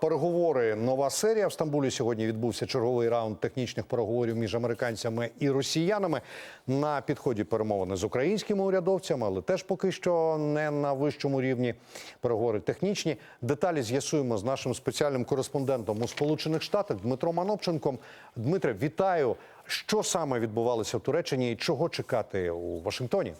Переговори нова серія в Стамбулі. Сьогодні відбувся черговий раунд технічних переговорів між американцями і росіянами. На підході перемовини з українськими урядовцями, але теж поки що не на вищому рівні. Переговори технічні. Деталі з'ясуємо з нашим спеціальним кореспондентом у Сполучених Штатах Дмитром Анопченком. Дмитре, вітаю. Що саме відбувалося в Туреччині і чого чекати у Вашингтоні?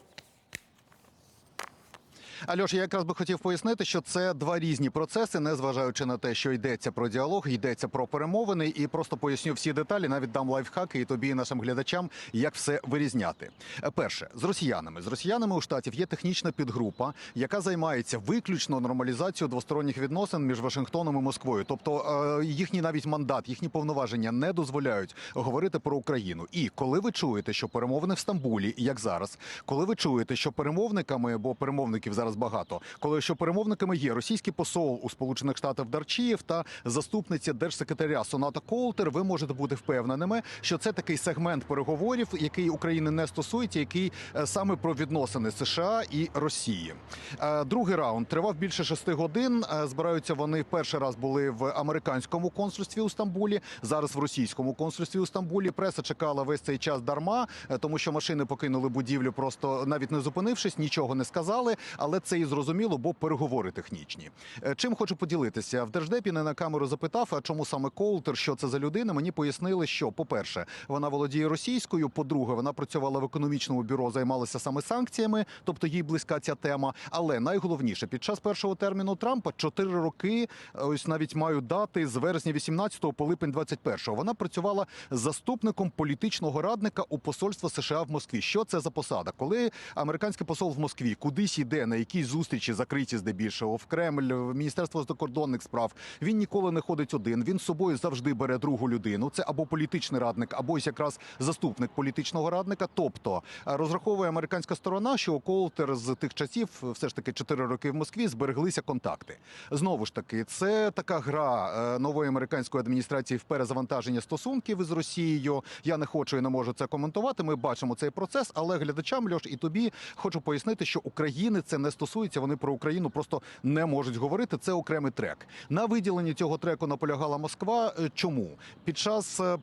Альош, я якраз би хотів пояснити, що це два різні процеси, незважаючи на те, що йдеться про діалог, йдеться про перемовини, і просто поясню всі деталі, навіть дам лайфхаки і тобі, і нашим глядачам, як все вирізняти. Е, Перше, з росіянами. З росіянами у штатів є технічна підгрупа, яка займається виключно нормалізацією двосторонніх відносин між Вашингтоном і Москвою. Тобто е, їхній навіть мандат, їхні повноваження не дозволяють говорити про Україну. І коли ви чуєте, що перемовини в Стамбулі, як зараз, коли ви чуєте, що перемовниками, бо перемовників зараз багато, коли що перемовниками є російський посол у Сполучених Штатах Дарчієв та заступниця держсекретаря Соната Колтер, ви можете бути впевненими, що це такий сегмент переговорів, який України не стосується, який е, саме про відносини США і Росії. Е, Другий раунд тривав більше шести годин. Е, Збираються вони перший раз були в американському консульстві у Стамбулі, зараз в російському консульстві у Стамбулі. Преса чекала весь цей час дарма, тому що машини покинули будівлю, просто навіть не зупинившись, нічого не сказали. Але це і зрозуміло, бо переговори технічні. Е, Чим хочу поділитися в держдепі не на камеру запитав, а чому саме Колтер, що це за людина. Мені пояснили, що по-перше, вона володіє російською. По-друге, вона працювала в економічному бюро, займалася саме санкціями, тобто їй близька ця тема. Але найголовніше під час першого терміну Трампа чотири роки, е, ось навіть маю дати з вересня 18 по липень 21. Вона працювала заступником політичного радника у посольства США в Москві. Що це за посада? Коли американський посол в Москві кудись йде на якісь зустрічі закриті здебільшого в Кремль, в міністерство закордонних справ, він ніколи не ходить один. Він з собою завжди бере другу людину. Це або політичний радник, або якраз заступник політичного радника. Тобто е, розраховує американська сторона, що у Колтер з тих часів, все ж таки 4 роки в Москві, збереглися контакти. Знову ж таки, це така гра е, нової американської адміністрації в перезавантаження стосунків із Росією. Я не хочу і не можу це коментувати. Ми бачимо цей процес, але глядачам Льош і тобі хочу пояснити, що України це не стосується. Вони про Україну просто не можуть говорити. Це окремий трек. На виділенні цього треку наполягала Москва. Е, Чому під час е,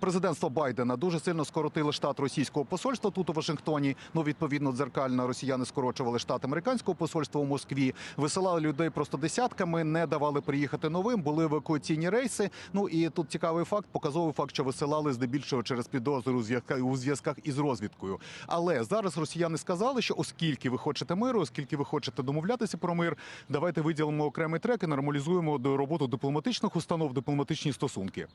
президентства Байдена дуже сильно скоротили штат російського посольства тут у Вашингтоні. Ну відповідно, дзеркально росіяни скорочували штат американського посольства у Москві. Висилали людей просто десятками, не давали приїхати новим. Були евакуаційні рейси. Ну і тут цікавий факт, показовий факт, що висилали здебільшого через підозру у у зв'язках із розвідкою. Але зараз росіяни сказали, що оскільки ви хочете миру, оскільки ви хочете домовлятися про мир, давайте виділимо окремий трек і нормалізуємо роботу дипломатичних установ, дипломатичні стосунки.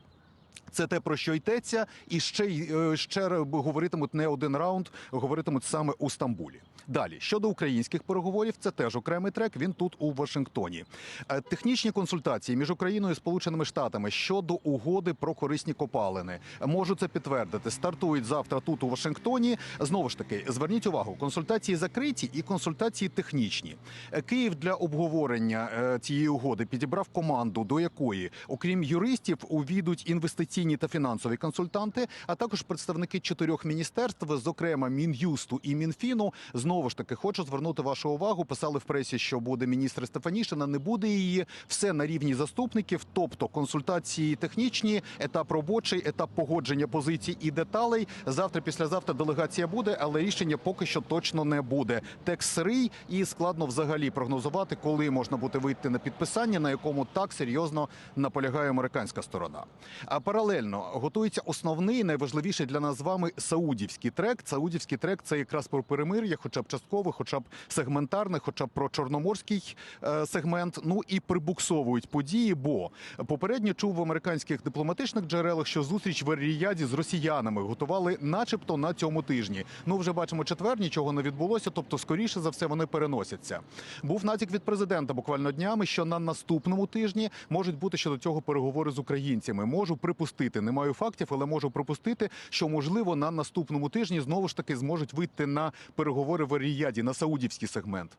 Це те про що йдеться, і ще е, ще говоритимуть не один раунд, говоритимуть саме у Стамбулі. Далі щодо українських переговорів, це теж окремий трек. Він тут у Вашингтоні. Е, Технічні консультації між Україною і Сполученими Штатами щодо угоди про корисні копалини можу це підтвердити. Стартують завтра тут у Вашингтоні. Знову ж таки, зверніть увагу, консультації закриті і консультації технічні. Е, Київ для обговорення цієї угоди підібрав команду, до якої, окрім юристів, увійдуть інвестиційні та фінансові консультанти, а також представники чотирьох міністерств, зокрема Мін'юсту і Мінфіну. Знову ж таки, хочу звернути вашу увагу. Писали в пресі, що буде міністр Стефанішина, не буде її. Все на рівні заступників, тобто консультації технічні, етап робочий, етап погодження позицій і деталей. Завтра, післязавтра делегація буде, але рішення поки що точно не буде. Текст сирий і складно взагалі прогнозувати, коли можна буде вийти на підписання, на якому так серйозно наполягає американська сторона. А паралельно готується основний найважливіший для нас з вами саудівський трек. Саудівський трек це якраз про перемир'я, хоча б часткове, хоча б сегментарне, хоча б про чорноморський е, сегмент. Ну і прибуксовують події. Бо попередньо чув в американських дипломатичних джерелах, що зустріч в Ріяді з росіянами готували, начебто, на цьому тижні. Ну вже бачимо четвер, нічого не відбулося. Тобто, скоріше за все, вони переносяться. Був натяк від президента буквально днями, що на наступному тижні можуть бути щодо цього переговори з українцями. Можу припустити, не маю фактів, але можу припустити, що можливо на наступному тижні знову ж таки зможуть вийти на переговори в Ріяді на саудівський сегмент.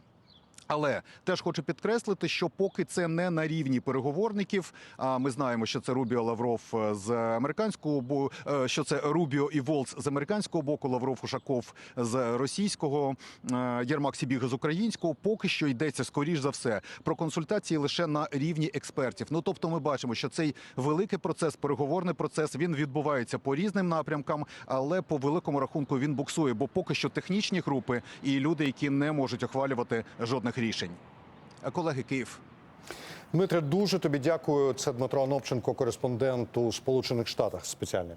Але теж хочу підкреслити, що поки це не на рівні переговорників. А ми знаємо, що це Рубіо Лавров е, з американського боку, що це Рубіо і Волц з американського боку, Лавров Ушаков з російського, е, Єрмак Сібіга з українського. Поки що йдеться скоріш за все про консультації лише на рівні експертів. Ну тобто, ми бачимо, що цей великий процес, переговорний процес, він відбувається по різним напрямкам, але по великому рахунку він буксує, бо поки що технічні групи і люди, які не можуть ухвалювати жодних рішень. Колеги Київ. Дмитре, дуже тобі дякую. Це Дмитро Анопченко, кореспондент у Сполучених Штатах спеціальний.